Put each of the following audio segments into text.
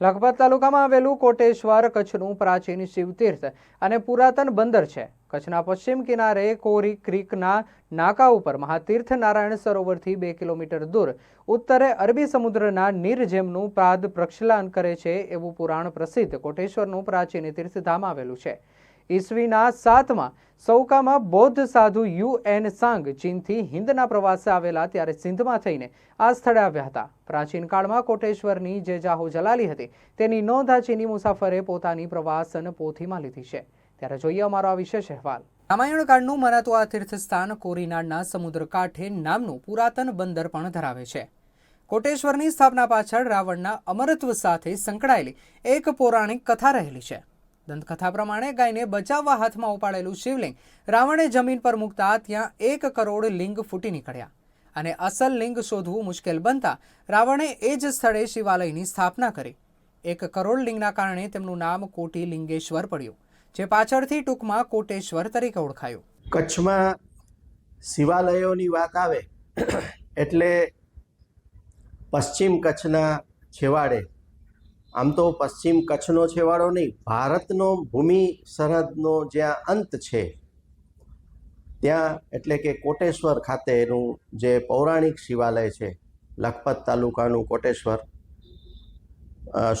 લખપત તાલુકામાં આવેલું કોટેશ્વર કચ્છનું પ્રાચીન શિવતીર્થ અને પુરાતન બંદર છે. કચ્છના પશ્ચિમ કિનારે કોરી ક્રીકના નાકા ઉપર મહાતીર્થ નારાયણ સરોવરથી બે કિલોમીટર દૂર, ઉત્તરે અરબી સમુદ્રના નીરજેમનું પાદ પ્રક્ષલાન કરે છે એવું પુરાણ પ્રસિદ્ધ કોટેશ્વરનું પ્રાચીન તીર્થધામ આવેલું છે. ઈસવીના સાતમાં સૌકામાં બૌદ્ધ સાધુ યુ એન સાંગ ચીનથી હિન્દના પ્રવાસે આવેલા ત્યારે સિંધમાં થઈને આ સ્થળે આવ્યા હતા. પ્રાચીન કાળમાં કોટેશ્વરની જે જાહો જલાલી હતી, તેની નોંધ આ ચીની મુસાફરે પોતાની પ્રવાસન પોથીમાં લીધી છે. ત્યારે જોઈએ અમારો આ વિશેષ અહેવાલ. રામાયણ કાળનું મનાતું આ તીર્થસ્થાન કોરીનાડના સમુદ્ર કાંઠે નામનું પુરાતન બંદર પણ ધરાવે છે. કોટેશ્વરની સ્થાપના પાછળ રાવણના અમરત્વ સાથે સંકળાયેલી એક પૌરાણિક કથા રહેલી છે. દંતકથા પ્રમાણે ગાયને બચાવવા હાથમાં ઉપાડેલું શિવલિંગ. રાવણે જમીન પર મૂકતા ત્યાં એક કરોડ લિંગ ફૂટી નીકળ્યા. અને અસલ લિંગ શોધવું મુશ્કેલ બનતા રાવણે એ જ સ્થળે શિવાલયની સ્થાપના કરી. એક કરોડ લિંગના કારણે તેમનું નામ કોટી લિંગેશ્વર પડ્યું, જે પાછળથી ટૂંકમાં કોટેશ્વર તરીકે ઓળખાયું. કચ્છમાં શિવાલયોની વાત આવે, એટલે પશ્ચિમ કચ્છના છેવાડે આમ તો પશ્ચિમ કચ્છનો છેવાડો નહીં, ભારતનો ભૂમિ સરહદનો જ્યાં અંત છે, ત્યાં એટલે કે કોટેશ્વર ખાતેનું જે પૌરાણિક શિવાલય છે, લખપત તાલુકાનું કોટેશ્વર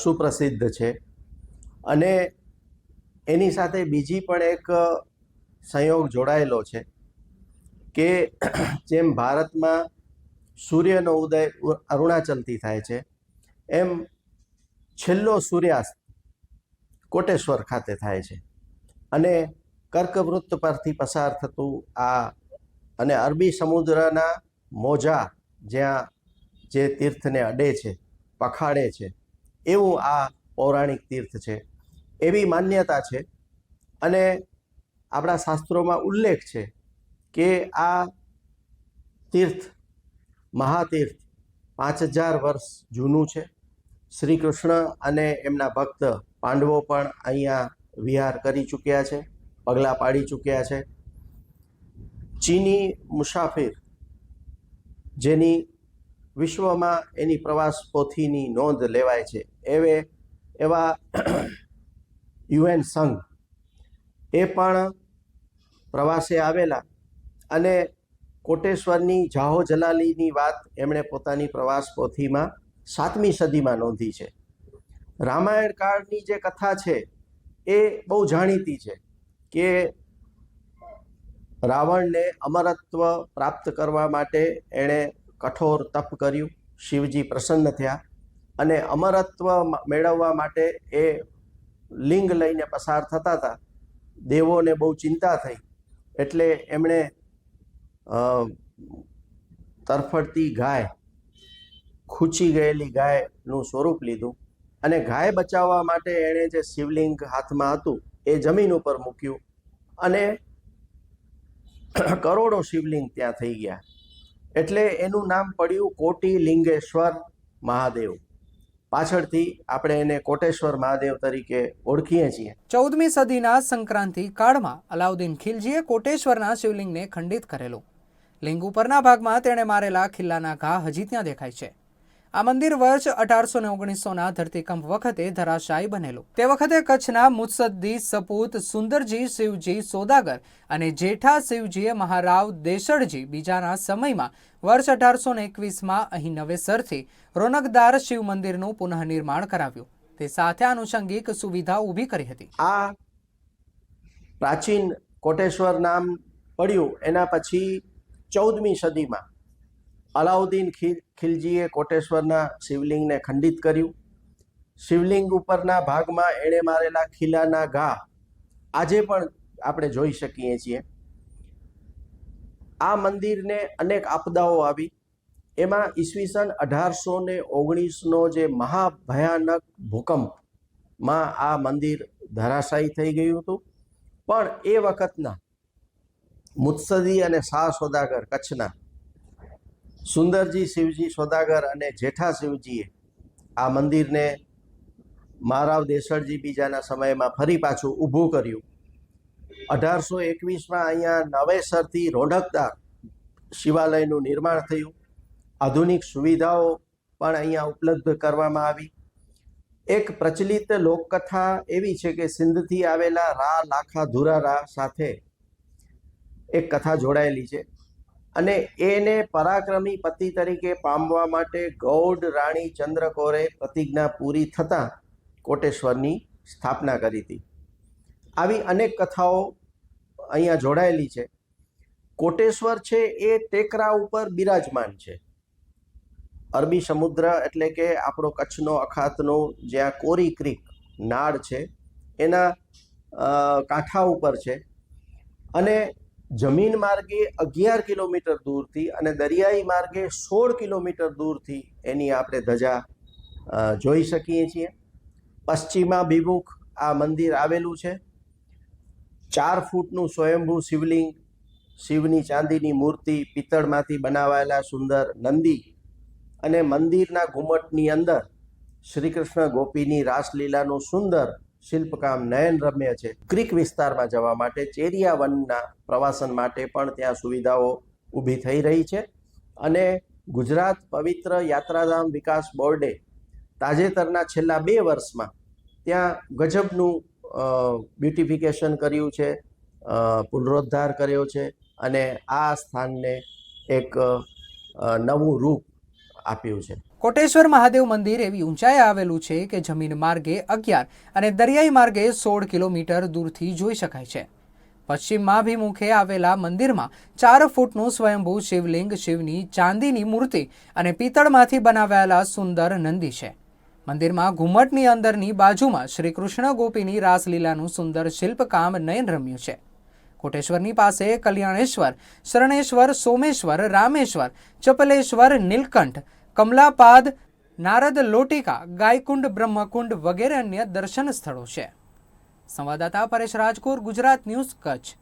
સુપ્રસિદ્ધ છે. અને એની સાથે બીજી પણ એક સંયોગ જોડાયેલો છે કે જેમ ભારતમાં સૂર્યનો ઉદય અરુણાચલથી થાય છે, એમ છેલ્લો સૂર્યાસ્ત કોટેશ્વર ખાતે થાય છે. અને કર્કવૃત્ત પરથી પસાર થતું આ અને અરબી સમુદ્રના મોજા જ્યાં જે તીર્થને અડે છે પખાડે છે, એવું આ પૌરાણિક તીર્થ છે. એવી માન્યતા છે અને આપણા શાસ્ત્રોમાં ઉલ્લેખ છે કે આ તીર્થ મહાતીર્થ પાંચ હજાર વર્ષ જૂનું છે. શ્રી કૃષ્ણ અને એમના ભક્ત પાંડવો પણ અહીંયા વિહાર કરી ચૂક્યા છે, પગલાં પાડી ચૂક્યા છે. ચીની મુસાફિર જેની વિશ્વમાં એની પ્રવાસ પોથીની નોંધ લેવાય છે, એવે, એવા યુએન સંઘ એ પણ પ્રવાસે આવેલા અને કોટેશ્વરની જાહો જલાલીની વાત એમણે પોતાની પ્રવાસ પોથીમાં સાતમી સદીમાં નોંધી છે. રામાયણ કાળની જે કથા છે, એ બહુ જાણીતી છે કે રાવણને અમરત્વ પ્રાપ્ત કરવા માટે એણે કઠોર તપ કર્યું, શિવજી પ્રસન્ન થયા અને અમરત્વ મેળવવા માટે એ લિંગ લઈને પસાર થતા હતા. દેવોને બહુ ચિંતા થઈ એટલે એમણે તરફડતી ગાય ખૂંચી ગયેલી ગાયનું સ્વરૂપ લીધું અને ગાય બચાવવા માટે એણે જે શિવલિંગ હાથમાં હતું એ જમીન ઉપર મૂક્યું અને કરોડો શિવલિંગ ત્યાં થઈ ગયા. એટલે એનું નામ પડ્યું કોટી લિંગેશ્વર મહાદેવ. પાછળથી આપણે એને કોટેશ્વર મહાદેવ તરીકે ઓળખીએ છીએ. ચૌદમી સદીના સંક્રાંતિ કાળમાં અલાઉદ્દીન ખિલજીએ કોટેશ્વરના શિવલિંગને ખંડિત કરેલું. લિંગ ઉપરના ભાગમાં તેણે મારેલા ખિલ્લાના ઘા હજી ત્યાં દેખાય છે. આ મંદિર વર્ષ અઢારસો ને ઓગણીસોના ધરતીકંપ વખતે ધરાશાયી બનેલું. તે વખતે કચ્છના મુત્સદ્દી, સપૂત, સુંદરજી, શિવજી, સોદાગર અને જેઠા શિવજીએ મહારાવ દેસડજી બીજાના સમયમાં વર્ષ અઢારસો ને એકવીસમાં અહીં નવેસરથી રોનકદાર શિવ મંદિરનું પુનઃનિર્માણ કરાવ્યું. તે સાથે આનુષંગિક સુવિધા ઊભી કરી હતી. આ પ્રાચીન કોટેશ્વર નામ પડ્યું એના પછી ચૌદમી સદીમાં અલાઉદ્દીન ખિલ, ખિલજીએ કોટેશ્વરના શિવલિંગને ખંડિત કર્યું. શિવલિંગ ઉપરના ભાગમાં એણે મારેલા ખીલાના ઘા આજે પણ આપણે જોઈ શકીએ છીએ. આ મંદિરને અનેક આપદાઓ આવી. એમાં ઈસવીસન અઢારસો ને ઓગણીસનો જે મહાભયાનક ભૂકંપમાં આ મંદિર ધરાશાયી થઈ ગયું હતું. પણ એ વખતના મુત્સદી અને શાહ સોદાગર કચ્છના સુંદરજી શિવજી, સોદાગર અને જેઠા શિવજીએ આ મંદિરને મહારાવ દેસળજી બીજાના સમયમાં ફરી પાછું ઊભું કર્યું. અઢારસો એકવીસમાં અહીંયા નવેસરથી રોઢકદાર શિવાલયનું નિર્માણ થયું. આધુનિક સુવિધાઓ પણ અહીંયા ઉપલબ્ધ કરવામાં આવી. એક પ્રચલિત લોકકથા એવી છે કે સિંધથી આવેલા રા લાખા ધુરા રા સાથે એક કથા જોડાયેલી છે. અને એને પરાક્રમી પતિ તરીકે પામવા માટે ગૌડ રાણી ચંદ્રકોરે પ્રતિજ્ઞા પૂરી થતાં કોટેશ્વરની સ્થાપના કરી હતી. આવી અનેક કથાઓ અહીંયા જોડાયેલી છે. કોટેશ્વર છે એ ટેકરા ઉપર બિરાજમાન છે. અરબી સમુદ્ર એટલે કે આપણો કચ્છનો, અખાતનો જ્યાં કોરી ક્રીક નાળ છે, એના કાંઠા ઉપર છે. અને જમીન માર્ગે અગિયાર કિલોમીટર દૂરથી અને દરિયાઈ માર્ગે સોળ કિલોમીટર દૂરથી એની આપણે ધજા જોઈ શકીએ છીએ. પશ્ચિમાભિમુખ આ મંદિર આવેલું છે. ચાર ફૂટનું સ્વયંભૂ શિવલિંગ, શિવની ચાંદીની મૂર્તિ, પિત્તળમાંથી બનાવાયેલા સુંદર નંદી અને મંદિરના ઘુમટની અંદર શ્રી કૃષ્ણ ગોપીની રાસલીલાનું સુંદર શિલ્પકામ નયન રમ્ય છે. ક્રિક વિસ્તારમાં જવા માટે ચેરિયા વનના પ્રવાસન માટે પણ ત્યાં સુવિધાઓ ઊભી થઈ રહી છે. અને ગુજરાત પવિત્ર યાત્રાધામ વિકાસ બોર્ડે તાજેતરના છેલ્લા બે વર્ષમાં ત્યાં ગજબનું બ્યુટિફિકેશન કર્યું છે પુનરોદ્ધાર કર્યો છે અને આ સ્થાનને એક નવું રૂપ આપ્યું છે. કોટેશ્વર મહાદેવ મંદિર એવી ઊંચાઈએ આવેલું છે કે જમીન માર્ગે અગિયાર અને દરિયાઈ માર્ગે સોળ કિલોમીટર દૂરથી જોઈ શકાય છે. પશ્ચિમાભિમુખે આવેલા મંદિરમાં ચાર ફૂટનું સ્વયંભૂ શિવલિંગ, શિવની ચાંદીની મૂર્તિ અને પિત્તળમાંથી બનાવાયેલા સુંદર નંદી છે. મંદિરમાં ઘુમ્મટની અંદરની બાજુમાં શ્રી કૃષ્ણ ગોપીની રાસલીલાનું સુંદર શિલ્પકામ નયન રમ્યું છે. કોટેશ્વરની પાસે કલ્યાણેશ્વર, શરણેશ્વર, સોમેશ્વર, રામેશ્વર, ચપલેશ્વર, નીલકંઠ કમલાપાદ, નારદ લોટિકા, ગાયકુંડ, બ્રહ્મકુંડ વગેરે અન્ય દર્શન સ્થળો છે. સંવાદદાતા પરેશ રાજકોર, ગુજરાત ન્યૂઝ કચ્છ.